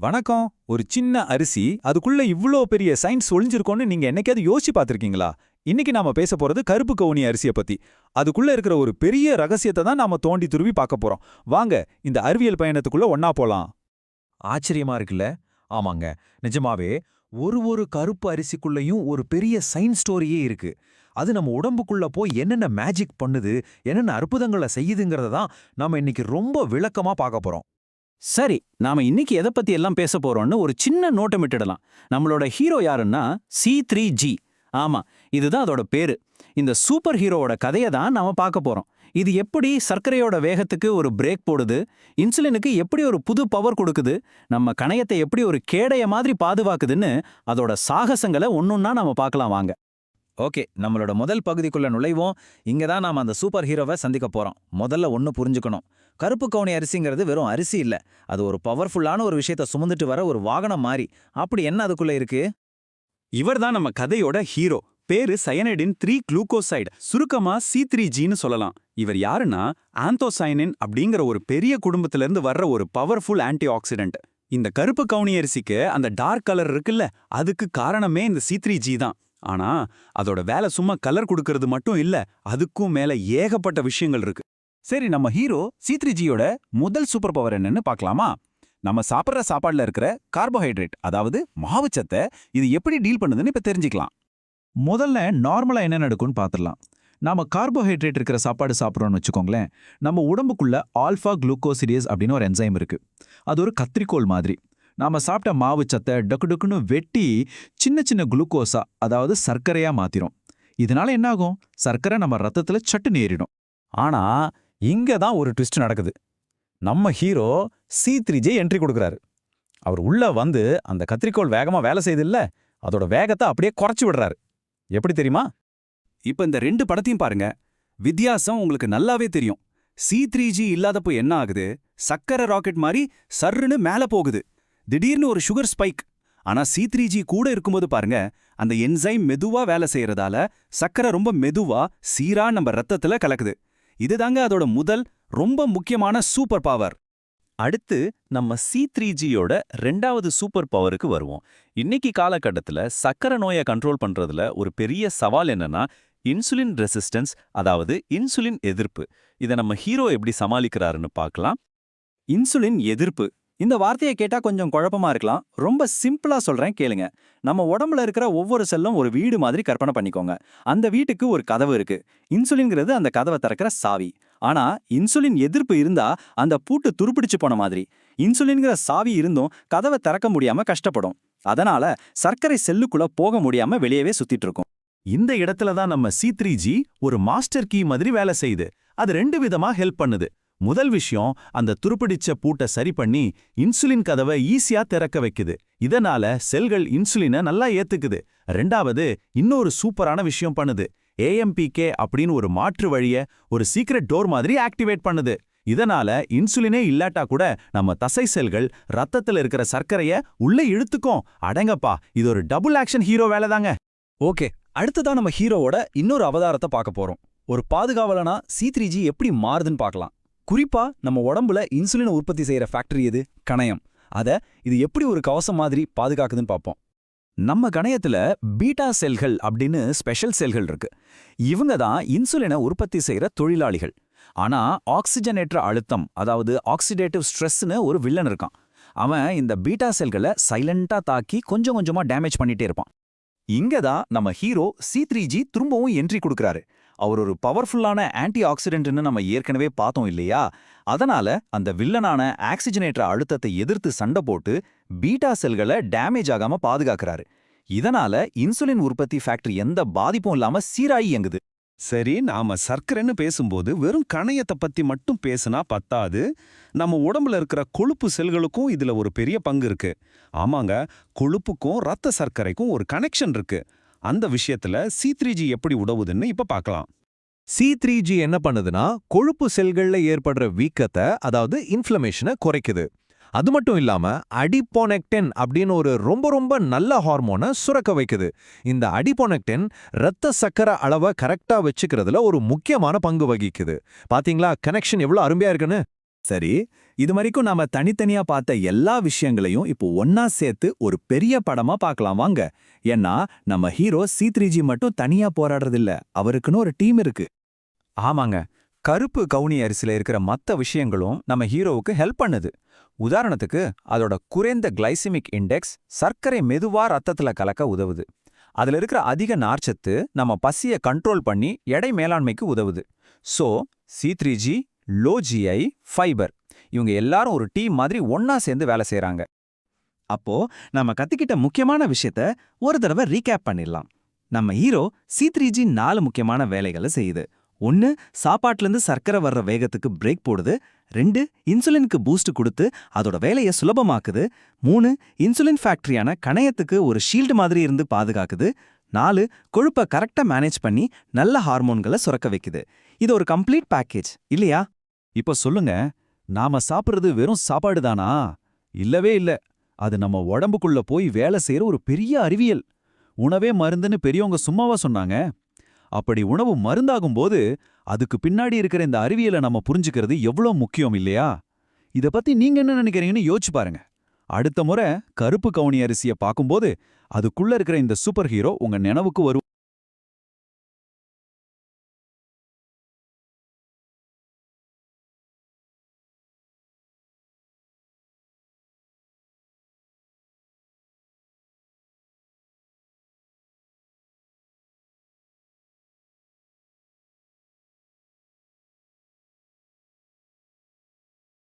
வணக்கம். ஒரு சின்ன அரிசி அதுக்குள்ள இவ்ளோ பெரிய சயின்ஸ் ஒளிஞ்சிருக்கோன்னு நீங்க என்னைக்காவது யோசிச்சு பார்த்துருக்கீங்களா? இன்னைக்கு நாம பேச போறது கருப்பு கவுனி அரிசியை பத்தி. அதுக்குள்ள இருக்கிற ஒரு பெரிய ரகசியத்தை தான் நாம தோண்டி துருவி பார்க்க போறோம். வாங்க இந்த அறிவியல் பயணத்துக்குள்ள ஒன்னா போலாம். ஆச்சரியமா இருக்குல்ல? ஆமாங்க. நிஜமாவே ஒரு ஒரு கருப்பு அரிசிக்குள்ளேயும் ஒரு பெரிய சயின்ஸ் ஸ்டோரியே இருக்கு. அது நம்ம உடம்புக்குள்ள போய் என்னென்ன மேஜிக் பண்ணுது என்னென்ன அற்புதங்களை செய்யுதுங்கிறத தான் நாம இன்னைக்கு ரொம்ப விளக்கமா பார்க்க போறோம். சரி நாம இன்னைக்கு எதை பத்தி எல்லாம் பேச போறோம்னு ஒரு சின்ன நோட்டமிட்டுடலாம் நம்மளோட ஹீரோ யாருன்னா சி த்ரீ ஜி ஆமா இதுதான் அதோட பேரு. இந்த சூப்பர் ஹீரோவோட கதையை தான் நாம பார்க்க போறோம். இது எப்படி சர்க்கரையோட வேகத்துக்கு ஒரு பிரேக் போடுது இன்சுலினுக்கு எப்படி ஒரு புது பவர் கொடுக்குது நம்ம கணையத்தை எப்படி ஒரு கேடைய மாதிரி பாதுகாக்குதுன்னு அதோட சாகசங்களை ஒன்னொன்னா நாம பார்க்கலாம் வாங்க. ஓகே நம்மளோட முதல் பகுதிக்குள்ள நுழைவோம். இங்க தான் நாம அந்த சூப்பர் ஹீரோவை சந்திக்க போறோம். முதல்ல ஒன்னு புரிஞ்சுக்கணும். கருப்பு கவுனி அரிசிங்கிறது வெறும் அரிசி இல்ல. அது ஒரு பவர்ஃபுல்லான ஒரு விஷயத்த சுமந்துட்டு வர ஒரு வாகனம் மாறி. அப்படி என்ன அதுக்குள்ள இருக்கு? இவர்தான் நம்ம கதையோட ஹீரோ பேரு சயனைடின் த்ரீ குளூக்கோசைடு சுருக்கமா சி த்ரீ ஜின்னு சொல்லலாம். இவர் யாருன்னா? ஆந்தோசைனின் அப்படிங்கிற ஒரு பெரிய குடும்பத்துல இருந்து வர்ற ஒரு பவர்ஃபுல் ஆன்டி ஆக்சிடென்ட் இந்த கருப்பு கவுனி அரிசிக்கு அந்த டார்க் கலர் இருக்குல்ல அதுக்கு காரணமே இந்த சி த்ரீ ஜி தான். ஆனா அதோட வேலை சும்மா கலர் கொடுக்கறது மட்டும் இல்ல அதுக்கும் மேல ஏகப்பட்ட விஷயங்கள் இருக்கு. சரி நம்ம ஹீரோ சீத்ரிஜியோட முதல் சூப்பர் பவர் என்னன்னு பார்க்கலாமா? நம்ம சாப்பிட்ற சாப்பாடுல இருக்கிற கார்போஹைட்ரேட் அதாவது மாவுச்சத்தை இது எப்படி டீல் பண்ணுதுன்னு இப்ப தெரிஞ்சுக்கலாம். முதல்ல நார்மலா என்ன நடக்கும்னு பார்த்துடலாம். நாம கார்போஹைட்ரேட் இருக்கிற சாப்பாடு சாப்பிட்றோம்னு வச்சுக்கோங்களேன் நம்ம உடம்புக்குள்ள ஆல்ஃபா குளுக்கோசிடியஸ் அப்படின்னு ஒரு என்சைம் இருக்கு. அது ஒரு கத்திரிக்கோல் மாதிரி. நாம சாப்பிட்ட மாவு டக்கு டக்குன்னு வெட்டி சின்ன சின்ன குளுக்கோஸா அதாவது சர்க்கரையா மாத்திரும். இதனால என்ன ஆகும்? சர்க்கரை நம்ம ரத்தத்துல சட்டுன்னு நேரிடும் ஆனா இங்க தான் ஒரு ட்விஸ்ட் நடக்குது. நம்ம hero C three J entry கொடுக்குறாரு. அவர் உள்ள வந்து அந்த கத்திரிக்கோள் வேகமா வேலை செய்தில்ல அதோட வேகத்தை அப்படியே குறைச்சு விடுறாரு. எப்படி தெரியுமா? இப்ப இந்த ரெண்டு படத்தையும் பாருங்க. வித்தியாசம் உங்களுக்கு நல்லாவே தெரியும். சி த்ரீ ஜி இல்லாதப்போ என்ன ஆகுது? சக்கரை ராக்கெட் மாதிரி சர்ருன்னு மேல போகுது. திடீர்னு ஒரு சுகர் ஸ்பைக் ஆனா சி த்ரீ ஜி கூட இருக்கும்போது பாருங்க அந்த என்சைம் மெதுவா வேலை செய்யறதால சக்கரை ரொம்ப மெதுவா சீரா நம்ம ரத்தத்துல கலக்குது. இதுதாங்க அதோட முதல் ரொம்ப முக்கியமான சூப்பர் பவர். அடுத்து நம்ம சி த்ரீ ஜியோட ரெண்டாவது சூப்பர் பவருக்கு வருவோம். இன்னைக்கு காலகட்டத்தில் சக்கரை நோயை கண்ட்ரோல் பண்றதுல ஒரு பெரிய சவால் என்னன்னா இன்சுலின் ரெசிஸ்டன்ஸ் அதாவது இன்சுலின் எதிர்ப்பு. இதை நம்ம ஹீரோ எப்படி சமாளிக்கிறாருன்னு பார்க்கலாம். இன்சுலின் எதிர்ப்பு இந்த வார்த்தையை கேட்டா கொஞ்சம் குழப்பமா இருக்கலாம். ரொம்ப சிம்பிளா சொல்றேன் கேளுங்க. நம்ம உடம்புல இருக்கிற ஒவ்வொரு செல்லும் ஒரு வீடு மாதிரி கற்பனை பண்ணிக்கோங்க. அந்த வீட்டுக்கு ஒரு கதவு இருக்கு. இன்சுலின்ங்கிறது அந்த கதவை திறக்கிற சாவி. ஆனா இன்சுலின் எதிர்ப்பு இருந்தா அந்த பூட்டு துருப்பிடிச்சு போன மாதிரி. இன்சுலின்ங்கிற சாவி இருந்தும் கதவை திறக்க முடியாம கஷ்டப்படும். அதனால சர்க்கரை செல்லுக்குள்ள போக முடியாம வெளியவே சுத்திட்டு இருக்கும். இந்த இடத்துல தான் நம்ம சி த்ரீ ஜி ஒரு மாஸ்டர் கீ மாதிரி வேலை செய்யுது. அது ரெண்டு விதமா ஹெல்ப் பண்ணுது. முதல் விஷயம் அந்த துருப்பிடிச்ச பூட்டை சரி பண்ணி இன்சுலின் கதவை ஈஸியா திறக்க வைக்குது. இதனால செல்கள் இன்சுலினை நல்லா ஏத்துக்குது. ரெண்டாவது இன்னொரு சூப்பரான விஷயம் பண்ணுது. ஏஎம்பிகே அப்படின்னு ஒரு மாற்று வழிய ஒரு சீக்ரெட் டோர் மாதிரி ஆக்டிவேட் பண்ணுது. இதனால இன்சுலினே இல்லாட்டா கூட நம்ம தசை செல்கள் ரத்தத்துல இருக்கிற சர்க்கரைய உள்ளே இழுத்துக்கும். அடங்கப்பா இது ஒரு டபுள் ஆக்ஷன் ஹீரோ வேலைதாங்க ஓகே அடுத்ததான் நம்ம ஹீரோவோட இன்னொரு அவதாரத்தை பார்க்க போறோம். ஒரு பாதுகாவலனா சி த்ரீ ஜி எப்படி மாறுதுன்னு பார்க்கலாம். குறிப்பா நம்ம உடம்புல இன்சுலின் உற்பத்தி செய்யற ஃபேக்டரி எது? கணையம். அத இது எப்படி ஒரு கவசம் மாதிரி பாதுகாக்குதுன்னு பார்ப்போம் நம்ம கணையத்துல பீட்டா செல்கள் அப்படின்னு ஸ்பெஷல் செல்கள் இருக்கு. இவங்க தான் இன்சுலினை உற்பத்தி செய்யற தொழிலாளிகள். ஆனா ஆக்சிஜனேற்ற அழுத்தம் அதாவது ஆக்சிடேட்டிவ் ஸ்ட்ரெஸ்னு ஒரு வில்லன் இருக்கான். அவன் இந்த பீட்டா செல்களை சைலண்டா தாக்கி கொஞ்சம் கொஞ்சமா டேமேஜ் பண்ணிட்டே இருப்பான். இங்க தான் நம்ம ஹீரோ சி த்ரீ ஜி திரும்பவும் என்ட்ரி கொடுக்கறாரு. அவர் ஒரு பவர்ஃபுல்லான ஆன்டி ஆக்சிடென்ட்னு நம்ம ஏற்கனவே பார்த்தோம் இல்லையா? அதனால அந்த வில்லனான ஆக்சிஜனேற்ற அழுத்தத்தை எதிர்த்து சண்டை போட்டு பீட்டா செல்களை டேமேஜ் ஆகாம பாதுகாக்கறாரு. இதனால இன்சுலின் உற்பத்தி ஃபேக்டரி எந்த பாதிப்பும் இல்லாம சீராயி இயங்குது. சரி நாம சர்க்கரைன்னு பேசும்போது வெறும் கணையத்தை பத்தி மட்டும் பேசுனா பத்தாது. நம்ம உடம்புல இருக்கிற கொழுப்பு செல்களுக்கும் இதுல ஒரு பெரிய பங்கு இருக்கு. ஆமாங்க கொழுப்புக்கும் ரத்த சர்க்கரைக்கும் ஒரு கனெக்ஷன் இருக்கு. அந்த விஷயத்துல சி த்ரீ ஜி எப்படி உதவுதுன்னு இப்ப பார்க்கலாம் சி த்ரீ ஜி என்ன பண்ணுதுன்னா கொழுப்பு செல்கள்ல ஏற்படுற வீக்கத்தை அதாவது இன்ஃப்ளமேஷனை குறைக்குது. அது மட்டும் இல்லாம அடிபோனெக்டென் அப்படின்னு ஒரு ரொம்ப ரொம்ப நல்ல ஹார்மோனை சுரக்க வைக்குது. இந்த அடிபோனெக்டென் இரத்த சக்கரை அளவை கரெக்டா வச்சுக்கிறதுல ஒரு முக்கியமான பங்கு வகிக்குது. பாத்தீங்களா? கனெக்ஷன் எவ்வளவு அருமையா இருக்குன்னு? சரி இது வரைக்கும் நாம தனித்தனியா பார்த்த எல்லா விஷயங்களையும் இப்போ ஒன்னா சேர்த்து ஒரு பெரிய படமா பார்க்கலாம் வாங்க. ஏன்னா நம்ம ஹீரோ சி த்ரீஜி மட்டும் தனியா போராடுறதில்ல அவருக்குன்னு ஒரு டீம் இருக்கு. ஆமாங்க கருப்பு கவுனி அரிசில இருக்கிற மத்த விஷயங்களும் நம்ம ஹீரோவுக்கு ஹெல்ப் பண்ணுது. உதாரணத்துக்கு அதோட குறைந்த கிளைசிமிக் இண்டெக்ஸ் சர்க்கரை மெதுவா ரத்தத்துல கலக்க உதவுது. அதுல இருக்கிற அதிக நார்ச்சத்து நம்ம பசிய கண்ட்ரோல் பண்ணி எடை மேலாண்மைக்கு உதவுது. So C three G low GI fibre. இவங்க எல்லாரும் ஒரு டீம் மாதிரி ஒன்னா சேர்ந்து வேலை செய்றாங்க. அப்போ நம்ம கத்துக்கிட்ட முக்கியமான விஷயத்த ஒரு தடவை ரீகேப் பண்ணிடலாம். நம்ம ஹீரோ சி த்ரீ ஜி நாலு முக்கியமான வேலைகளை செய்யுது. ஒன்று சாப்பாட்டிலேருந்து சர்க்கரை வர்ற வேகத்துக்கு பிரேக் போடுது. ரெண்டு இன்சுலினுக்கு பூஸ்ட் கொடுத்து அதோட வேலையை சுலபமாக்குது. மூணு இன்சுலின் ஃபேக்டரியான கணையத்துக்கு ஒரு ஷீல்டு மாதிரி இருந்து பாதுகாக்குது. நாலு கொழுப்பை கரெக்டாக மேனேஜ் பண்ணி நல்ல ஹார்மோன்களை சுரக்க வைக்குது. இது ஒரு கம்ப்ளீட் பேக்கேஜ் இல்லையா? இப்ப சொல்லுங்க நாம சாப்பிடுறது வெறும் சாப்பாடு தானா இல்லவே இல்ல. அது நம்ம உடம்புக்குள்ள போய் வேலை செய்யற ஒரு பெரிய அறிவியல். உணவே மருந்துன்னு பெரியவங்க சும்மாவா சொன்னாங்க. அப்படி உணவு மருந்தாகும் போது அதுக்கு பின்னாடி இருக்கிற இந்த அறிவியலை நம்ம புரிஞ்சுக்கிறது எவ்வளோ முக்கியம் இல்லையா? இத பத்தி நீங்க என்ன நினைக்கிறீங்கன்னு யோசிச்சு பாருங்க. அடுத்த முறை கருப்பு கவுனி அரிசியை பார்க்கும்போது அதுக்குள்ள இருக்கிற இந்த சூப்பர் ஹீரோ உங்க நினைவுக்கு வருவார்.